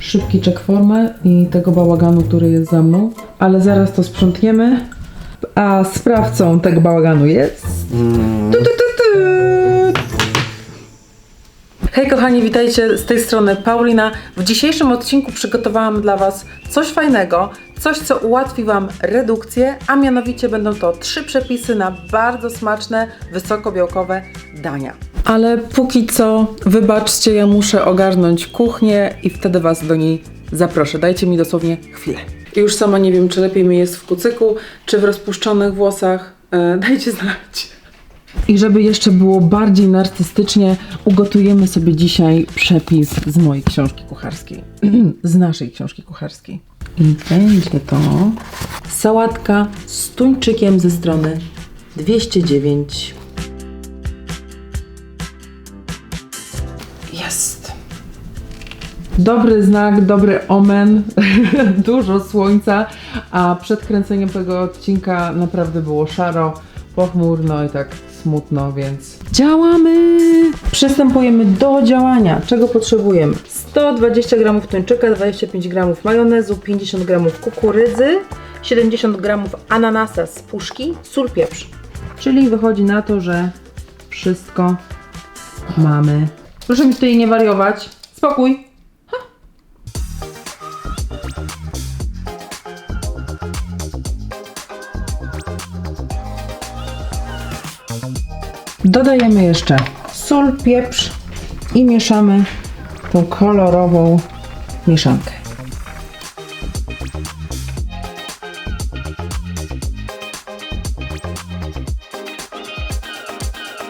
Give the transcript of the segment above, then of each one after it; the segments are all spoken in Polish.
Szybki czek formy i tego bałaganu, który jest za mną, ale zaraz to sprzątniemy. A sprawcą tego bałaganu jest. Tu, tu, tu, tu. Hej kochani, witajcie z tej strony Paulina. W dzisiejszym odcinku przygotowałam dla Was coś fajnego, coś co ułatwi Wam redukcję, a mianowicie będą to trzy przepisy na bardzo smaczne, wysokobiałkowe dania. Ale póki co, wybaczcie, ja muszę ogarnąć kuchnię i wtedy Was do niej zaproszę. Dajcie mi dosłownie chwilę. I już sama nie wiem, czy lepiej mi jest w kucyku, czy w rozpuszczonych włosach. E, dajcie znać. I żeby jeszcze było bardziej narcystycznie, ugotujemy sobie dzisiaj przepis z mojej książki kucharskiej. z naszej książki kucharskiej. I będzie to sałatka z tuńczykiem ze strony 209. Jest. Dobry znak, dobry omen, dużo słońca, a przed kręceniem tego odcinka naprawdę było szaro, pochmurno i tak smutno, więc działamy! Przystępujemy do działania. Czego potrzebujemy? 120 g tuńczyka, 25 g majonezu, 50 g kukurydzy, 70 g ananasa z puszki, sól, pieprz. Czyli wychodzi na to, że wszystko mamy. Proszę mi tutaj nie wariować. Spokój. Dodajemy jeszcze sól, pieprz i mieszamy tą kolorową mieszankę.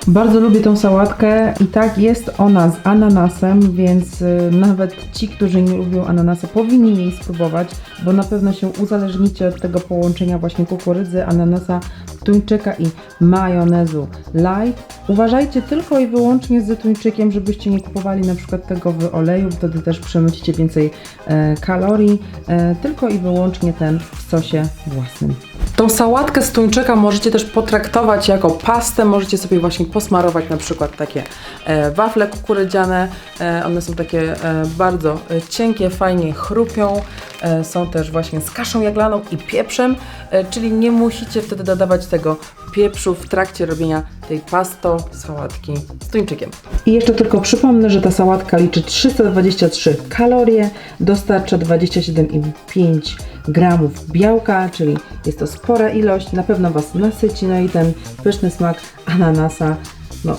Bardzo lubię tą sałatkę i tak jest ona z ananasem, więc y, nawet ci, którzy nie lubią ananasa, powinni jej spróbować, bo na pewno się uzależnicie od tego połączenia właśnie kukurydzy, ananasa, tuńczyka i majonezu light. Uważajcie tylko i wyłącznie z tuńczykiem, żebyście nie kupowali na przykład tego w oleju, wtedy też przemycicie więcej e, kalorii, e, tylko i wyłącznie ten w sosie własnym. Tą sałatkę z tuńczyka możecie też potraktować jako pastę, możecie sobie właśnie posmarować na przykład takie e, wafle kukurydziane, e, one są takie e, bardzo cienkie, fajnie chrupią, e, są też właśnie z kaszą jaglaną i pieprzem, e, czyli nie musicie wtedy dodawać tego pieprzu w trakcie robienia tej pasto sałatki z tuńczykiem. I jeszcze tylko przypomnę, że ta sałatka liczy 323 kalorie, dostarcza 27,5 gramów białka, czyli jest to spora ilość, na pewno Was nasyci, no i ten pyszny smak ananasa, no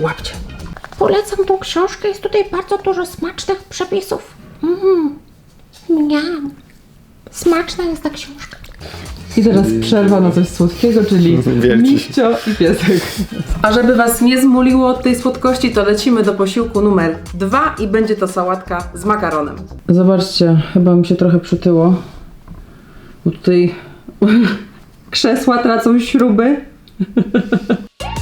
łapcie. Polecam tą książkę, jest tutaj bardzo dużo smacznych przepisów. Mmm, miam. Smaczna jest ta książka. I teraz przerwa na coś słodkiego, czyli miścio i piesek. A żeby Was nie zmuliło od tej słodkości, to lecimy do posiłku numer dwa i będzie to sałatka z makaronem. Zobaczcie, chyba mi się trochę przytyło, bo tutaj krzesła tracą śruby.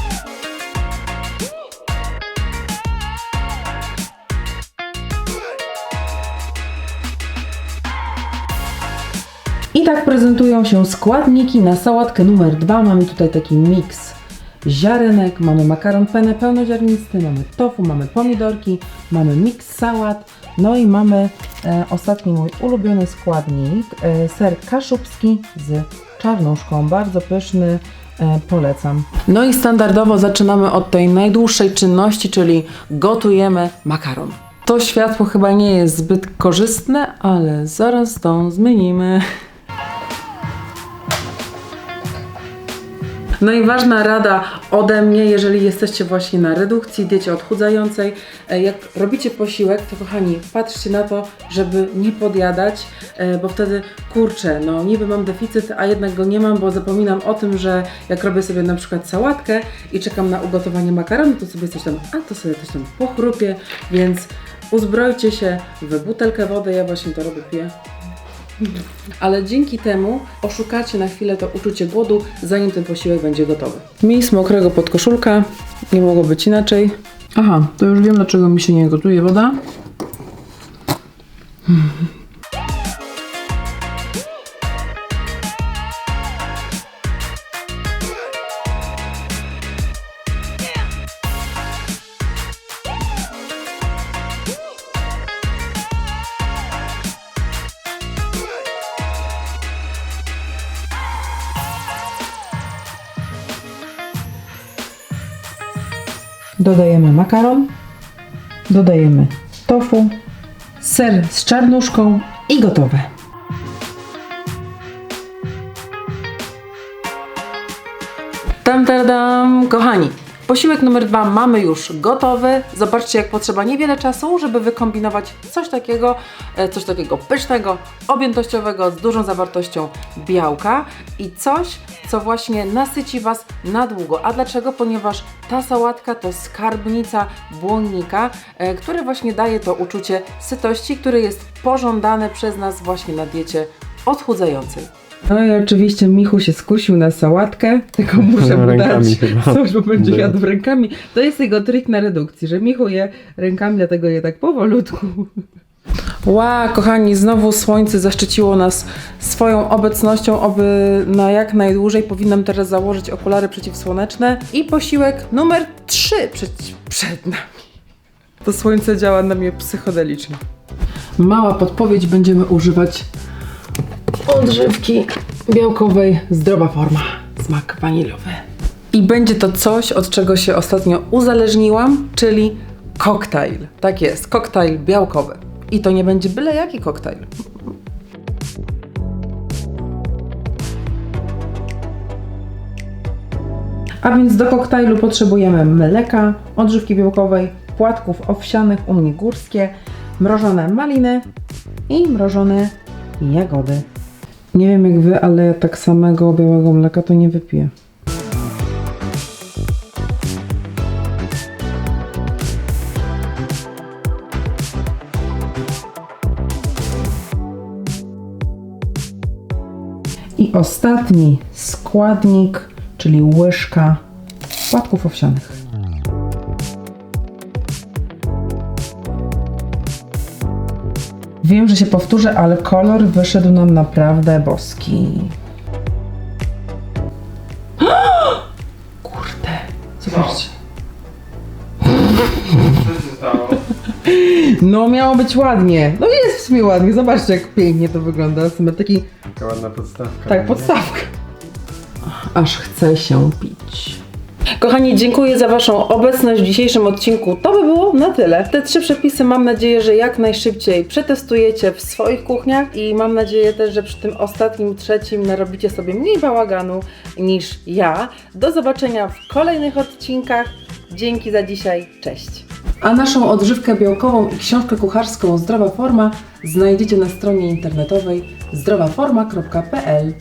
I tak prezentują się składniki na sałatkę numer dwa. Mamy tutaj taki miks ziarenek, mamy makaron penne pełnoziarnisty, mamy tofu, mamy pomidorki, mamy miks sałat, no i mamy e, ostatni mój ulubiony składnik, e, ser kaszubski z czarnuszką, bardzo pyszny, e, polecam. No i standardowo zaczynamy od tej najdłuższej czynności, czyli gotujemy makaron. To światło chyba nie jest zbyt korzystne, ale zaraz to zmienimy. No i ważna rada ode mnie, jeżeli jesteście właśnie na redukcji, diecie odchudzającej, e, jak robicie posiłek, to kochani, patrzcie na to, żeby nie podjadać, e, bo wtedy kurczę, no niby mam deficyt, a jednak go nie mam, bo zapominam o tym, że jak robię sobie na przykład sałatkę i czekam na ugotowanie makaronu, to sobie coś tam, a to sobie coś tam pochrupię, więc uzbrojcie się w butelkę wody, ja właśnie to robię, piję. Ale dzięki temu oszukacie na chwilę to uczucie głodu, zanim ten posiłek będzie gotowy. Miejsc mokrego pod koszulka, nie mogło być inaczej. Aha, to już wiem dlaczego mi się nie gotuje woda. Dodajemy makaron, dodajemy tofu, ser z czarnuszką i gotowe. Tam, tam, tam, kochani. Posiłek numer dwa mamy już gotowy. Zobaczcie, jak potrzeba niewiele czasu, żeby wykombinować coś takiego, e, coś takiego pysznego, objętościowego, z dużą zawartością białka i coś, co właśnie nasyci Was na długo. A dlaczego? Ponieważ ta sałatka to skarbnica błonnika, e, który właśnie daje to uczucie sytości, które jest pożądane przez nas właśnie na diecie odchudzającej. No i oczywiście Michu się skusił na sałatkę, tylko muszę mu dać chyba. coś, bo będzie Było. jadł rękami. To jest jego trik na redukcji, że Michu je rękami, dlatego je tak powolutku. Ła, kochani, znowu słońce zaszczyciło nas swoją obecnością, oby na jak najdłużej powinnam teraz założyć okulary przeciwsłoneczne i posiłek numer 3 przed, przed nami. To słońce działa na mnie psychodelicznie. Mała podpowiedź, będziemy używać odżywki białkowej zdrowa forma, smak waniliowy. I będzie to coś, od czego się ostatnio uzależniłam, czyli koktajl. Tak jest, koktajl białkowy. I to nie będzie byle jaki koktajl. A więc do koktajlu potrzebujemy mleka, odżywki białkowej, płatków owsianych, u mnie górskie, mrożone maliny i mrożone jagody. Nie wiem jak wy, ale ja tak samego białego mleka to nie wypiję. I ostatni składnik, czyli łyżka płatków owsianych. Wiem, że się powtórzę, ale kolor wyszedł nam naprawdę boski. Kurde, zobaczcie. No miało być ładnie. No jest w sumie ładnie. Zobaczcie jak pięknie to wygląda. Mamy taki, Taka ładna podstawka. tak, podstawkę. Aż chce się pić. Kochani, dziękuję za Waszą obecność w dzisiejszym odcinku. To by było na tyle. Te trzy przepisy mam nadzieję, że jak najszybciej przetestujecie w swoich kuchniach i mam nadzieję też, że przy tym ostatnim, trzecim narobicie sobie mniej bałaganu niż ja. Do zobaczenia w kolejnych odcinkach. Dzięki za dzisiaj. Cześć. A naszą odżywkę białkową i książkę kucharską Zdrowa Forma znajdziecie na stronie internetowej zdrowaforma.pl.